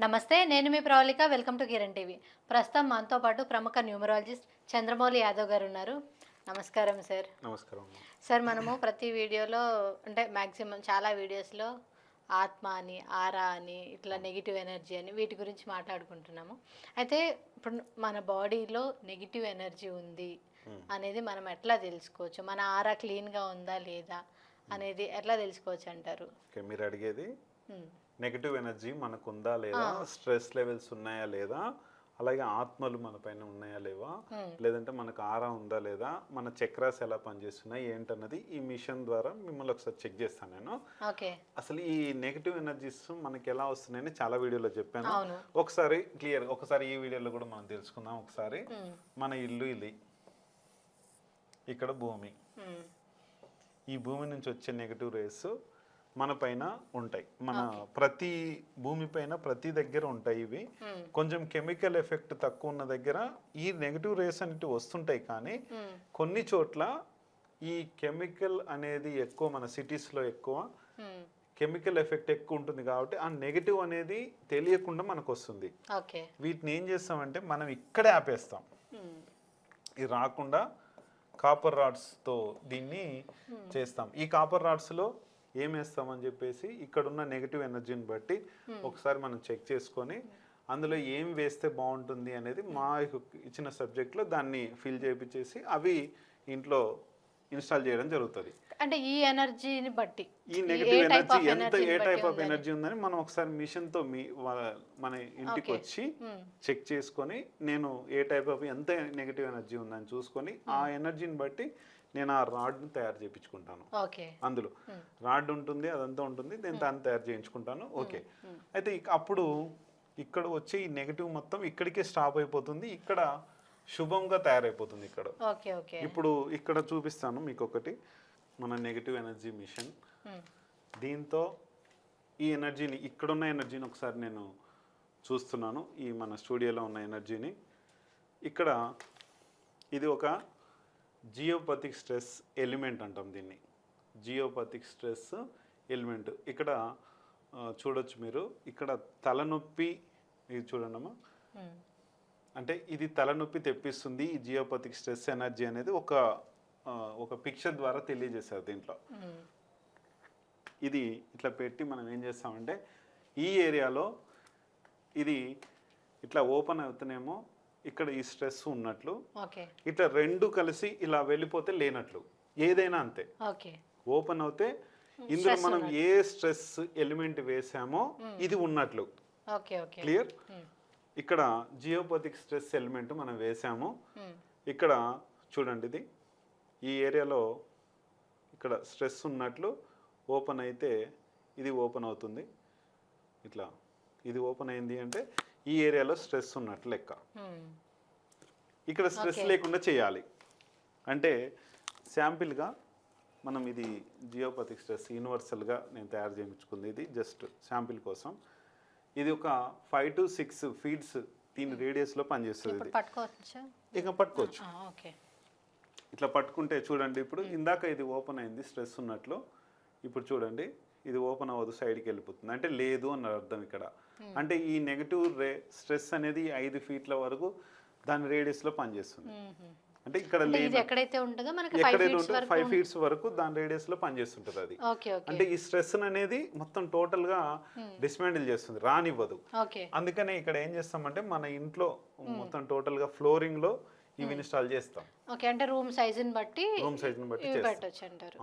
నమస్తే నేను మీ Pravalika. Welcome to Kiran TV. ప్రస్తుతం మనతో పాటు ప్రముఖ న్యూమరాలజిస్ట్ చంద్రమౌళి యాదవ్ గారు ఉన్నారు. నమస్కారం సార్. నమస్కారం. సార్ మనము ప్రతి వీడియోలో అంటే మ్యాక్సిమం చాలా వీడియోస్లో ఆత్మ అని ఆరా అని ఇట్లా నెగిటివ్ ఎనర్జీ అని వీటి గురించి మాట్లాడుకుంటున్నాము. అయితే ఇప్పుడు మన బాడీలో నెగిటివ్ ఎనర్జీ ఉంది అనేది మనం ఎట్లా తెలుసుకోవచ్చు? మన ఆరా క్లీన్గా ఉందా లేదా అనేది ఎట్లా తెలుసుకోవచ్చు అంటారు? మీరు అడిగేది? నెగిటివ్ ఎనర్జీ మనకు ఉందా లేదా స్ట్రెస్ లెవెల్స్ ఉన్నాయా లేదా? అలాగే ఆత్మలు మన పైన ఉన్నాయా లేవా. లేదంటే మనకు ఆరా ఉందా లేదా? మన చక్రాస్ ఎలా పనిచేస్తున్నాయి? ఏంటన్నది ఈ మిషన్ ద్వారా మిమ్మల్ని ఒకసారి చెక్ చేస్తాను నేను. అసలు ఈ నెగిటివ్ ఎనర్జీస్ మనకి ఎలా వస్తున్నాయని చాలా వీడియోలో చెప్పాను. ఒకసారి క్లియర్ ఒకసారి ఈ వీడియోలో కూడా మనం తెలుసుకుందాం ఒకసారి. మన ఇల్లు ఇది. ఇక్కడ భూమి. ఈ భూమి నుంచి వచ్చే నెగటివ్ రేస్ మన పైన ఉంటాయి. మన ప్రతి భూమి పైన ప్రతి దగ్గర ఉంటాయి ఇవి. కొంచెం కెమికల్ ఎఫెక్ట్ తక్కువ ఉన్న దగ్గర ఈ నెగటివ్ రేస్ అనేవి వస్తుంటాయి కానీ కొన్ని చోట్ల ఈ కెమికల్ అనేది ఎక్కువ మన సిటీస్లో ఎక్కువ కెమికల్ ఎఫెక్ట్ ఎక్కువ ఉంటుంది కాబట్టి ఆ నెగటివ్ అనేది తెలియకుండా మనకు వస్తుంది. వీటిని ఏం చేస్తామంటే మనం ఇక్కడే ఆపేస్తాం. ఇది రాకుండా కాపర్ రాడ్స్తో దీన్ని చేస్తాం. ఈ కాపర్ రాడ్స్లో ఏం వేస్తామని చెప్పేసి ఇక్కడ ఉన్న నెగిటివ్ ఎనర్జీని బట్టి ఒకసారి మనం చెక్ చేసుకొని అందులో ఏం వేస్తే బాగుంటుంది అనేది మా ఇచ్చిన సబ్జెక్ట్లో దాన్ని ఫిల్ చేయించేసి అవి ఇంట్లో ఇన్స్టాల్ చేయడం జరుగుతుంది. అంటే ఈ ఎనర్జీని బట్టి ఈ నెగిటివ్ ఎనర్జీ ఎంత ఏ టైప్ ఆఫ్ ఎనర్జీ ఉందని మనం ఒకసారి మిషన్తో మీ మన ఇంటికి. వచ్చి చెక్ చేసుకొని నేను ఏ టైప్ ఆఫ్ ఎంత నెగిటివ్ ఎనర్జీ ఉందని చూసుకొని ఆ ఎనర్జీని బట్టి నేను ఆ రాడ్ను తయారు చేయించుకుంటాను. అందులో. రాడ్ ఉంటుంది అదంతా ఉంటుంది నేను దాన్ని తయారు చేయించుకుంటాను. ఓకే. అయితే అప్పుడు ఇక్కడ వచ్చే ఈ నెగిటివ్ మొత్తం ఇక్కడికే స్టాప్ అయిపోతుంది ఇక్కడ శుభంగా తయారైపోతుంది ఇక్కడ. ఇప్పుడు ఇక్కడ చూపిస్తాను మీకు ఒకటి మన నెగిటివ్ ఎనర్జీ మిషన్. దీంతో ఈ ఎనర్జీని ఇక్కడున్న ఎనర్జీని ఒకసారి నేను చూస్తున్నాను ఈ మన స్టూడియోలో ఉన్న ఎనర్జీని. ఇక్కడ ఇది ఒక జియోపతిక్ స్ట్రెస్ ఎలిమెంట్ అంటాం దీన్ని. Geopathic stress element. ఇక్కడ చూడొచ్చు మీరు. ఇక్కడ తలనొప్పి ఇది చూడండి అమ్మా. ఉమ్, అంటే ఇది తలనొప్పి తెప్పిస్తుంది ఈ జియోపతిక్ స్ట్రెస్ ఎనర్జీ అనేది ఒక ఒక పిక్చర్ ద్వారా తెలియజేశారు దీంట్లో. ఇది ఇట్లా పెట్టి మనం ఏం చేస్తామంటే ఈ ఏరియాలో ఇది ఇట్లా ఓపెన్ అవుతేనేమో ఇక్కడ ఈ స్ట్రెస్ ఉన్నట్లు ఇట్లా రెండు కలిసి ఇలా వెళ్ళిపోతే లేనట్లు. ఏదైనా అంతే. ఓపెన్ అవుతే ఇందులో మనం ఏ స్ట్రెస్ ఎలిమెంట్ వేసామో ఇది ఉన్నట్లు. క్లియర్? ఉమ్, ఇక్కడ జియోపతిక్ స్ట్రెస్ ఎలిమెంట్ మనం వేసాము. ఇక్కడ చూడండి ఇది. ఈ ఏరియాలో ఇక్కడ స్ట్రెస్ ఉన్నట్లు ఓపెన్ అయితే ఇది ఓపెన్ అవుతుంది. ఇట్లా. ఇది ఓపెన్ అయింది అంటే ఈ ఏరియాలో స్ట్రెస్ ఉన్నట్లు లెక్క. ఉమ్, ఇక్కడ స్ట్రెస్ లేకుండా చేయాలి. అంటే శాంపిల్గా మనం ఇది జియోపతిక్ స్ట్రెస్ యూనివర్సల్గా నేను తయారు చేయించుకుంది ఇది జస్ట్ శాంపిల్ కోసం. ఇది ఒక ఫైవ్ టు సిక్స్ ఫీట్స్ దీని రేడియస్లో పనిచేస్తుంది ఇది. పట్టుకోవచ్చా? ఇక పట్టుకోవచ్చు. ఓకే ఇట్లా పట్టుకుంటే చూడండి ఇప్పుడు ఇందాక ఇది ఓపెన్ అయింది స్ట్రెస్ ఉన్నట్లు. ఇప్పుడు చూడండి ఇది ఓపెన్ అవ్వదు సైడ్కి వెళ్ళిపోతుంది. అంటే లేదు అని అర్థం ఇక్కడ. అంటే ఈ నెగటివ్ రే స్ట్రెస్ అనేది ఐదు ఫీట్ల వరకు దాని రేడియస్లో పనిచేస్తుంది. ఉమ్మ్. అంటే ఇక్కడ ఎక్కడైతే ఉంటుందో మనకి ఎక్కడైతే ఫీట్స్ ఉంటుందో వరకు ఫైవ్ ఫీట్స్ వరకు దాని రేడియస్లో పనిచేస్తుంటుంది అది. అంటే ఈ స్ట్రెస్ అనేది మొత్తం టోటల్గా డిస్మాండిల్ చేస్తుంది రానివ్వదు. అందుకనే ఇక్కడ ఏం చేస్తామంటే మన ఇంట్లో మొత్తం టోటల్గా ఫ్లోరింగ్లో ఇవి ఇన్స్టాల్ చేస్తాం. ఓకే అంటే రూమ్ సైజుని బట్టి రూమ్ సైజ్ని బట్టి ఇవి చేస్తాం. పెట్టొచ్చు అంటారు.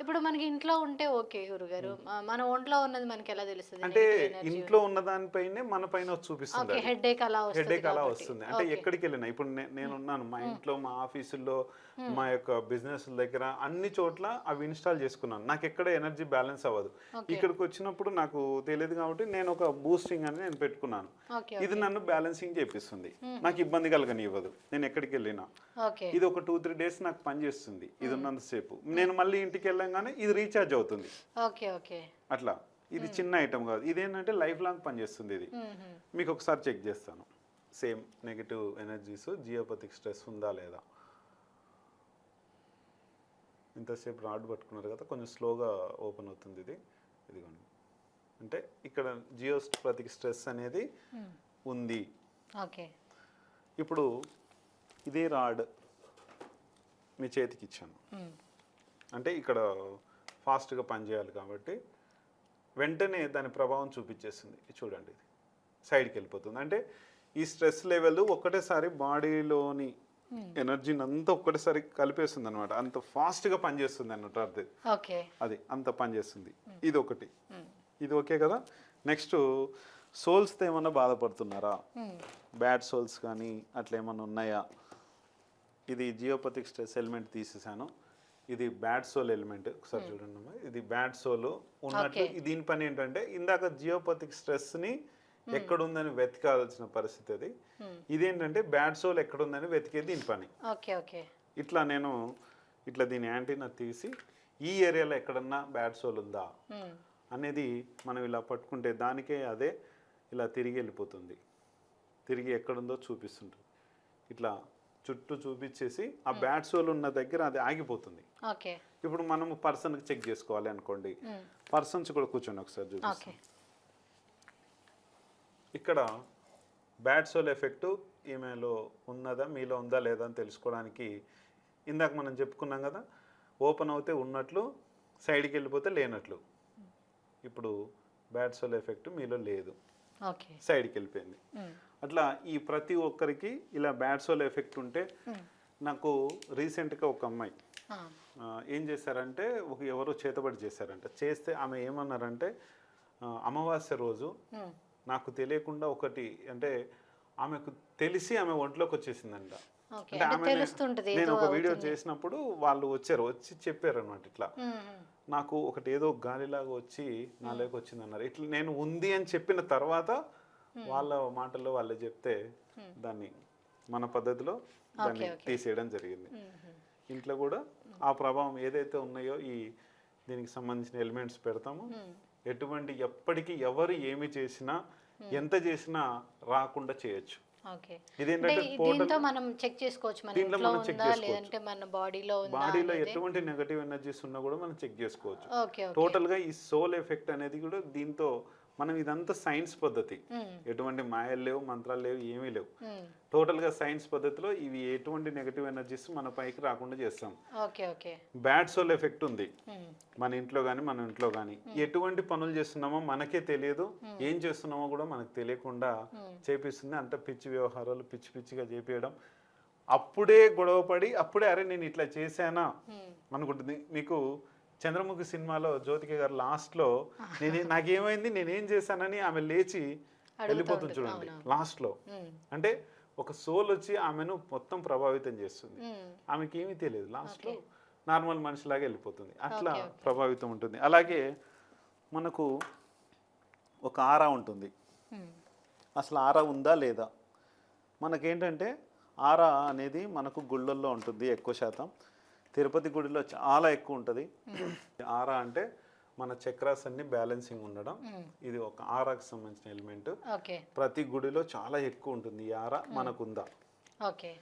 ఇప్పుడు మనకి ఇంట్లో ఉంటే ఓకే గురుగారు. మన ఒంట్లో ఉన్నది మనకి ఎలా తెలుస్తుంది? అంటే ఇంట్లో ఉన్న దానిపైనే మన పైన చూపిస్తుంది హెడ్ ఏక్ అలా వస్తుంది హెడేక్ అలా. వస్తుంది. అంటే ఎక్కడికి వెళ్ళినా ఇప్పుడు నే- నేను ఉన్నాను మా ఇంట్లో మా ఆఫీసుల్లో మా యొక్క బిజినెస్ దగ్గర అన్ని చోట్ల అవి ఇన్స్టాల్ చేసుకున్నాను. నాకు ఎక్కడ ఎనర్జీ బ్యాలెన్స్ అవ్వదు. ఇక్కడికి వచ్చినప్పుడు నాకు తెలియదు కాబట్టి నేను ఒక బూస్టింగ్ అని నేను పెట్టుకున్నాను. ఇది నన్ను బ్యాలెన్సింగ్ చేపిస్తుంది. నాకు ఇబ్బంది కలగనివ్వదు. నేను ఎక్కడికి వెళ్ళినా. ఇది ఒక టూ త్రీ డేస్ నాకు పనిచేస్తుంది ఇది ఉన్నంతసేపు. నేను మళ్ళీ ఇంటికి వెళ్ళంగానే ఇది రీఛార్జ్ అవుతుంది. Okay okay. అట్లా. ఇది చిన్న ఐటమ్ కాదు. ఇదేంటంటే లైఫ్ లాంగ్ పనిచేస్తుంది ఇది. మీకు ఒకసారి చెక్ చేస్తాను. Same negative energies geopathic stress ఉందా లేదా? ఇంతసేపు రాడ్ పట్టుకున్నారు కదా కొంచెం స్లోగా ఓపెన్ అవుతుంది ఇది. ఇదిగోండి. అంటే ఇక్కడ జియోస్పతిక్ స్ట్రెస్ అనేది ఉంది. ఓకే. ఇప్పుడు ఇదే రాడ్ మీ చేతికి ఇచ్చాను అంటే ఇక్కడ ఫాస్ట్గా పనిచేయాలి కాబట్టి వెంటనే దాని ప్రభావం చూపించేస్తుంది. చూడండి ఇది. సైడ్కి వెళ్ళిపోతుంది. అంటే ఈ స్ట్రెస్ లెవెల్ ఒక్కటేసారి బాడీలోని ఎనర్జీని అంతా ఒక్కటేసారి కలిపేస్తుంది అనమాట అంత ఫాస్ట్గా పనిచేస్తుంది అన్నట్టు ఓకే. అది అంత పనిచేస్తుంది. ఇది ఒకటి ఇది ఓకే కదా? నెక్స్ట్ సోల్స్తో ఏమన్నా బాధపడుతున్నారా? బ్యాడ్ సోల్స్ కానీ అట్లా ఏమన్నా ఉన్నాయా? ఇది జియోపతిక్ స్ట్రెస్ ఎలిమెంట్ తీసేసాను. ఇది బ్యాడ్ సోల్ ఎలిమెంట్ ఒకసారి చూడండి అమ్మా. ఇది బ్యాడ్ సోల్ ఉన్నట్టు. దీని పని ఏంటంటే ఇందాక జియోపతిక్ స్ట్రెస్ని ఎక్కడుందని వెతకాల్సిన పరిస్థితి అది. ఇదేంటంటే బ్యాడ్ సోల్ ఎక్కడుందని వెతికే దీని పని. ఇట్లా నేను ఇట్లా దీని యాంటీనా తీసి ఈ ఏరియాలో ఎక్కడన్నా బ్యాడ్ సోల్ ఉందా? అనేది మనం ఇలా పట్టుకుంటే దానికే అదే ఇలా తిరిగి వెళ్ళిపోతుంది. తిరిగి ఎక్కడుందో చూపిస్తుంటుంది. ఇట్లా చుట్టూ చూపించేసి ఆ బ్యాడ్ సోల్ ఉన్న దగ్గర అది ఆగిపోతుంది. ఇప్పుడు మనము పర్సన్కి చెక్ చేసుకోవాలి అనుకోండి. పర్సన్స్ కూడా కూర్చోండి ఒకసారి చూపిస్తాం ఇక్కడ బ్యాడ్ సోల్ ఎఫెక్ట్ ఈమెలో ఉన్నదా మీలో ఉందా లేదా అని తెలుసుకోవడానికి ఇందాక మనం చెప్పుకున్నాం కదా ఓపెన్ అవుతే ఉన్నట్లు సైడ్కి వెళ్ళిపోతే లేనట్లు. ఇప్పుడు బ్యాడ్ సోల్ ఎఫెక్ట్ మీలో లేదు. ఓకే. సైడ్కి వెళ్ళిపోయింది. అట్లా ఈ ప్రతి ఒక్కరికి ఇలా బ్యాడ్ సోల్ ఎఫెక్ట్ ఉంటే నాకు రీసెంట్గా ఒక అమ్మాయి. ఏం చేశారంటే ఒక ఎవరో చేతబడి చేశారంట. చేస్తే ఆమె ఏమన్నారంటే అమావాస్య రోజు నాకు తెలియకుండా ఒకటి అంటే ఆమెకు తెలిసి ఆమె ఒంట్లోకి వచ్చేసిందంట. అంటే ఆమె నేను ఒక వీడియో. చేసినప్పుడు వాళ్ళు వచ్చారు వచ్చి చెప్పారు అనమాట ఇట్లా. నాకు ఒకటి ఏదో గాలిలాగా వచ్చి నాలోకి వచ్చింది అన్నారు ఇట్లా నేను ఉంది అని చెప్పిన తర్వాత వాళ్ళ మాటల్లో వాళ్ళు చెప్తే దాన్ని మన పద్ధతిలో దాన్ని. తీసేయడం జరిగింది. ఇంట్లో కూడా ఆ ప్రభావం ఏదైతే ఉన్నాయో ఈ దీనికి సంబంధించిన ఎలిమెంట్స్ పెడతాము. ఎటువంటి ఎప్పటికీ ఎవరు ఏమి చేసినా ఎంత చేసినా రాకుండా చేయొచ్చు. దీంతో మనం చెక్ చేసుకోవచ్చు మన బాడీలో? ఎటువంటి నెగటివ్ ఎనర్జీస్ ఉన్నా కూడా మనం చెక్ చేసుకోవచ్చు. టోటల్గా ఈ సోల్ ఎఫెక్ట్ అనేది కూడా దీంతో మనం ఇదంతా సైన్స్ పద్ధతి. ఎటువంటి మాయలు లేవు మంత్రాలు లేవు ఏమీ లేవు. మ్మ్. టోటల్గా సైన్స్ పద్ధతిలో ఇవి ఎటువంటి నెగటివ్ ఎనర్జీస్ మన పైకి రాకుండా చేస్తాం. బ్యాడ్ సోల్ ఎఫెక్ట్ ఉంది. మన ఇంట్లో కానీ మన ఇంట్లో కానీ ఎటువంటి పనులు చేస్తున్నామో మనకే తెలియదు. ఏం చేస్తున్నామో కూడా మనకు తెలియకుండా చేపిస్తుంది. అంత పిచ్చి వ్యవహారాలు పిచ్చి పిచ్చిగా చేపించడం అప్పుడే గొడవపడి అప్పుడే అరే నేను ఇట్లా చేశానా. అనుకుంటుంది. మీకు చంద్రముఖి సినిమాలో జ్యోతిక గారు లాస్ట్లో నేను నాకేమైంది నేనేం చేశానని ఆమె లేచి వెళ్ళిపోతుంది చూడండి లాస్ట్లో. అంటే ఒక సోల్ వచ్చి ఆమెను మొత్తం ప్రభావితం చేస్తుంది. ఆమెకి ఏమీ తెలియదు లాస్ట్లో నార్మల్ మనిషిలాగా వెళ్ళిపోతుంది. అట్లా. ప్రభావితం ఉంటుంది. అలాగే మనకు ఒక ఆరా ఉంటుంది. అసలు ఆరా ఉందా లేదా? మనకేంటంటే ఆరా అనేది మనకు గుళ్ళల్లో ఉంటుంది ఎక్కువ శాతం. తిరుపతి గుడిలో చాలా ఎక్కువ ఉంటుంది. ఆరా అంటే మన చక్రాస్ అన్ని బ్యాలెన్సింగ్ ఉండడం. ఇది ఒక ఆరాకు సంబంధించిన ఎలిమెంట్. ప్రతి గుడిలో చాలా ఎక్కువ ఉంటుంది ఈ ఆరా మనకుందా. ఓకే.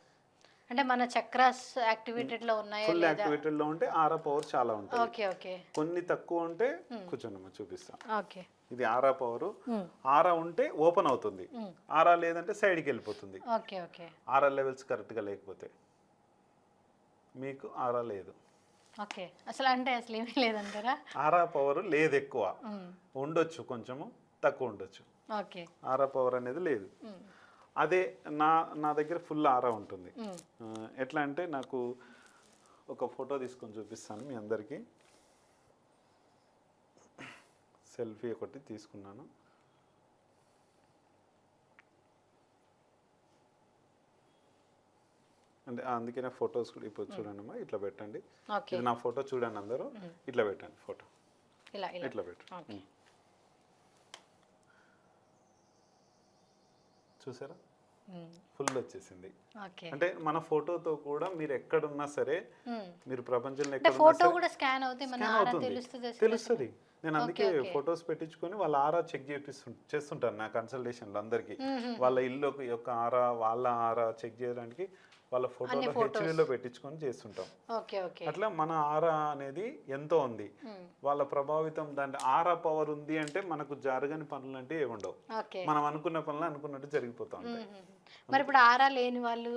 అంటే మన చక్రాస్ యాక్టివేటెడ్లో ఉన్నాయా ఫుల్ లేదా? యాక్టివేటెడ్లో ఉంటే ఆరా పవర్ చాలా ఉంటుంది. Okay okay. కొన్ని తక్కువ ఉంటే కూర్చోండి చూపిస్తా. ఓకే. ఇది ఆరా పవర్. ఆరా ఉంటే ఓపెన్ అవుతుంది. ఆరా లేదంటే సైడ్కి వెళ్ళిపోతుంది. Okay okay. ఆరా లెవెల్స్ కరెక్ట్గా లేకపోతే. మీకు ఆరా లేదు ఓకే. అసలు అంటే అసలు ఏమీ లేదంటారా? ఆరా పవర్ లేదు ఎక్కువ. ఉండొచ్చు కొంచెము తక్కువ ఉండొచ్చు. ఓకే. ఆరా పవర్ అనేది లేదు. అదే నా నా దగ్గర ఫుల్ ఆరా ఉంటుంది. ఎట్లా అంటే నాకు ఒక ఫోటో తీసుకొని చూపిస్తాను మీ అందరికీ. సెల్ఫీ ఒకటి తీసుకున్నాను. అంటే అందుకనే ఫొటోస్ కూడా ఇప్పుడు చూడండి అమ్మా ఇట్లా పెట్టండి. ఇది నా ఫోటో చూడండి అందరూ ఇట్లా పెట్టండి ఫోటో. ఇలా ఇలా. ఇట్లా పెట్టండి చూసారా. ఫుల్ వచ్చేసింది. ఓకే. అంటే మన ఫోటోతో కూడా మీరు ఎక్కడున్నా సరే. మీరు ప్రపంచంలో ఎక్కడ? తెలుస్తుంది నేను అందుకే. ఫొటోస్ పెట్టించుకొని వాళ్ళ ఆరా చెక్ చేపిస్తు చేస్తుంటాను నా కన్సల్టేషన్లో అందరికి. వాళ్ళ ఇల్లు యొక్క ఆరా వాళ్ళ ఆరా చెక్ చేయడానికి వాళ్ళ ఫోటోలో హెచ్డీలో పెట్టించుకొని చేస్తుంటాం. అట్లా మన ఆరా అనేది ఎంతో ఉంది. వాళ్ళ ప్రభావితం దాంట్లో ఆరా పవర్ ఉంది అంటే మనకు జరగని పనులు అంటే ఏముండవు మనం అనుకున్న పనులు అనుకున్నట్టు జరిగిపోతా ఉంటాయి. మరి ఇప్పుడు ఆరా లేని వాళ్ళు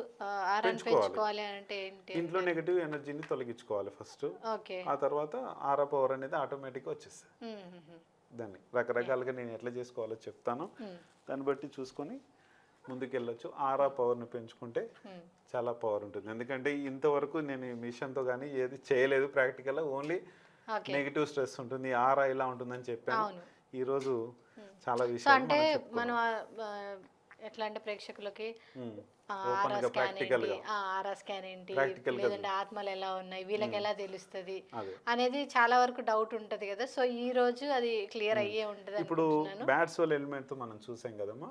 ఆరాని పెంచుకోవాలి. అంటే ఏంటి? ఇంట్లో నెగిటివ్ ఎనర్జీని తొలగించుకోవాలి ఫస్ట్ ఓకే. ఆ తర్వాత ఆరా పవర్ అనేది ఆటోమేటిక్గా వచ్చేస్తుంది. దాన్ని రకరకాలుగా నేను ఎట్లా చేసుకోవాలో చెప్తాను. దాన్ని బట్టి చూసుకొని ముందుకెళ్ళొచ్చు. ఆరా పవర్ని పెంచుకుంటే. చాలా పవర్ ఉంటుంది. ఎందుకంటే ఇంతవరకు నేను ఈ మిషన్తో కానీ ఏది చేయలేదు ప్రాక్టికల్గా ఓన్లీ నెగిటివ్ స్ట్రెస్ ఉంటుంది. ఆరా ఇలా ఉంటుందని చెప్పాను. ఈరోజు చాలా సో విషయాలు అంటే మనం ఎట్లా అంటే ప్రేక్షకులకి ఆరా స్కాన్ ఏంటి? ఆరా స్కాన్ లేదంటే ఆత్మలు ఎలా ఉన్నాయి? వీళ్ళకి ఎలా తెలుస్తుంది? అనేది చాలా వరకు డౌట్ ఉంటది కదా. సో ఈ రోజు అది క్లియర్ అయ్యే ఉంటది ఇప్పుడు బ్యాడ్ సోల్ ఎలిమెంట్ మనం చూసాం కదమ్మా.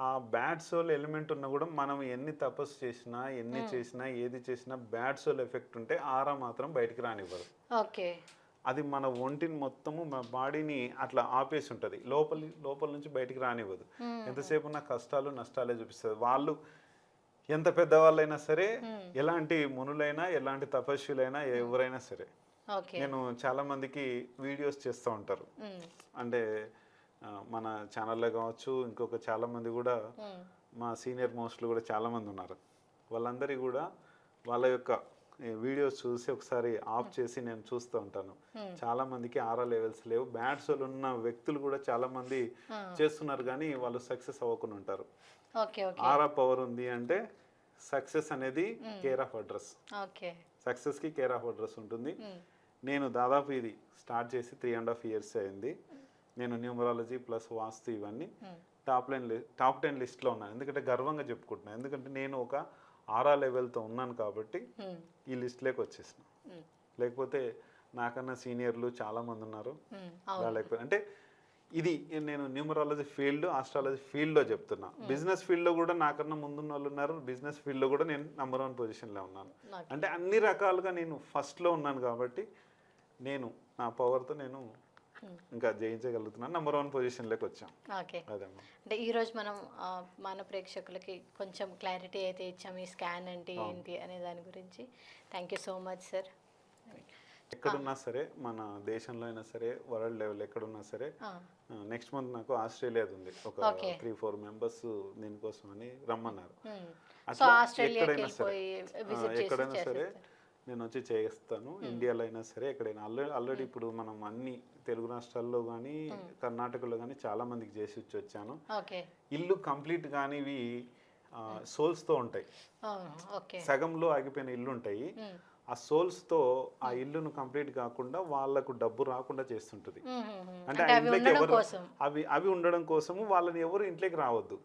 ఆ బ్యాడ్ సోల్ ఎలిమెంట్ ఉన్నా కూడా మనం ఎన్ని తపస్సు చేసినా ఎన్ని చేసినా ఏది చేసినా బ్యాడ్ సోల్ ఎఫెక్ట్ ఉంటే ఆరా మాత్రం బయటికి రానివ్వదు ఓకే. అది మన ఒంటిని మొత్తము మన బాడీని అట్లా ఆపేసి ఉంటుంది లోపలి లోపల నుంచి బయటికి రానివ్వదు. ఎంతసేపు ఉన్న కష్టాలు నష్టాలే చూపిస్తుంది. వాళ్ళు ఎంత పెద్దవాళ్ళైనా సరే ఎలాంటి మునులైనా ఎలాంటి తపస్సులైనా ఎవరైనా సరే. నేను చాలా మందికి వీడియోస్ చేస్తూ ఉంటారు. అంటే మన ఛానల్లో కావచ్చు ఇంకొక చాలా మంది కూడా మా సీనియర్ మోస్ట్లు కూడా చాలా మంది ఉన్నారు. వాళ్ళందరి కూడా వాళ్ళ యొక్క వీడియోస్ చూసి ఒకసారి ఆఫ్ చేసి నేను చూస్తూ ఉంటాను. చాలా మందికి ఆరా లెవెల్స్ లేవు. బ్యాడ్ సోల్ ఉన్న వ్యక్తులు కూడా చాలా మంది చేస్తున్నారు కానీ వాళ్ళు సక్సెస్ అవ్వకుండా ఉంటారు. ఆరా పవర్ ఉంది అంటే సక్సెస్ అనేది కేర్ ఆఫ్ అడ్రస్ ఓకే సక్సెస్కి కేర్ ఆఫ్ అడ్రస్ ఉంటుంది. నేను దాదాపు ఇది స్టార్ట్ చేసి త్రీ అండ్ హాఫ్ ఇయర్స్ అయింది. నేను న్యూమరాలజీ ప్లస్ వాస్తు ఇవన్నీ టాప్ లైన్ టాప్ టెన్ లిస్ట్లో ఉన్నాను. ఎందుకంటే గర్వంగా చెప్పుకుంటున్నాను ఎందుకంటే నేను ఒక ఆరా లెవెల్తో ఉన్నాను కాబట్టి ఈ లిస్ట్లోకి వచ్చేసిన. లేకపోతే నాకన్నా సీనియర్లు చాలామంది ఉన్నారు. రాలేకపోయి అంటే ఇది నేను న్యూమరాలజీ ఫీల్డ్ ఆస్ట్రాలజీ ఫీల్డ్లో చెప్తున్నా. బిజినెస్ ఫీల్డ్లో కూడా నాకన్నా ముందున్న వాళ్ళు ఉన్నారు. బిజినెస్ ఫీల్డ్లో కూడా నేను నెంబర్ వన్ పొజిషన్లో ఉన్నాను. అంటే అన్ని రకాలుగా నేను ఫస్ట్లో ఉన్నాను కాబట్టి నేను నా పవర్తో నేను ఇంకా జయించగలుగుతున్నాను నెంబర్ వన్ పొజిషన్లోకి వచ్చాం. ఓకే. అంటే ఈ రోజు మనం మన ప్రేక్షకులకి కొంచెం క్లారిటీ అయితే ఇచ్చాం ఈ స్కాన్ అంటే ఏంటి అనే దాని గురించి. Thank you so much sir ఎక్కడున్నా సరే మన దేశంలో అయినా సరే వరల్డ్ లెవెల్ ఎక్కడున్నా సరే నెక్స్ట్ మంత్ నాకు ఆస్ట్రేలియాది ఉంది. ఒక. త్రీ ఫోర్ మెంబర్స్ దీనికోసం అని రమ్మన్నారు. అట్లా ఎక్కడైనా సరే. ఎక్కడైనా సరే నేను వచ్చి చేస్తాను. ఇండియాలో అయినా సరే ఎక్కడైనా. ఆల్రెడీ ఆల్రెడీ ఇప్పుడు మనం అన్ని తెలుగు రాష్ట్రాల్లో కానీ కర్ణాటకలో కానీ చాలా మందికి చేసి వచ్చి వచ్చాను ఇల్లు కంప్లీట్ కానివి సోల్స్తో ఉంటాయి. సగంలో ఆగిపోయిన ఇల్లు ఉంటాయి ఆ సోల్స్తో ఆ ఇల్లును కంప్లీట్ కాకుండా వాళ్ళకు డబ్బు రాకుండా చేస్తుంటుంది. అంటే ఇంట్లోకి ఉండడం ఎవరు అవి అవి ఉండడం కోసము వాళ్ళని ఎవరు ఇంట్లోకి రావద్దు.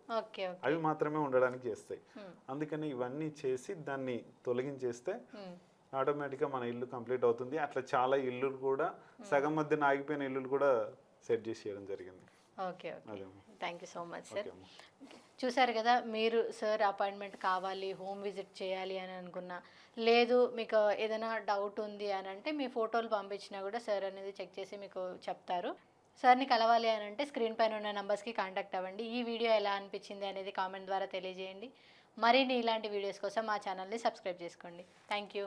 అవి మాత్రమే ఉండడానికి చేస్తాయి. అందుకని ఇవన్నీ చేసి దాన్ని తొలగించేస్తే ఆటోమేటిక్గా మన ఇల్లు కంప్లీట్ అవుతుంది. అట్లా చాలా ఇల్లు కూడా సగం మధ్యన ఆగిపోయిన ఇల్లులు కూడా సెట్ చేసి చేయడం జరిగింది. Okay okay. Thank you so much sir. చూసారు కదా మీరు సార్ అపాయింట్మెంట్ కావాలి హోమ్ విజిట్ చేయాలి అని అనుకున్నా. లేదు మీకు ఏదైనా డౌట్ ఉంది అని అంటే మీ ఫోటోలు పంపించినా కూడా సార్ అనేది చెక్ చేసి మీకు చెప్తారు. సార్ని కలవాలి అని అంటే స్క్రీన్ పైన ఉన్న నెంబర్స్కి కాంటాక్ట్ అవ్వండి. ఈ వీడియో ఎలా అనిపించింది అనేది కామెంట్ ద్వారా తెలియజేయండి. మరిన్ని ఇలాంటి వీడియోస్ కోసం మా ఛానల్ని సబ్స్క్రైబ్ చేసుకోండి. Thank you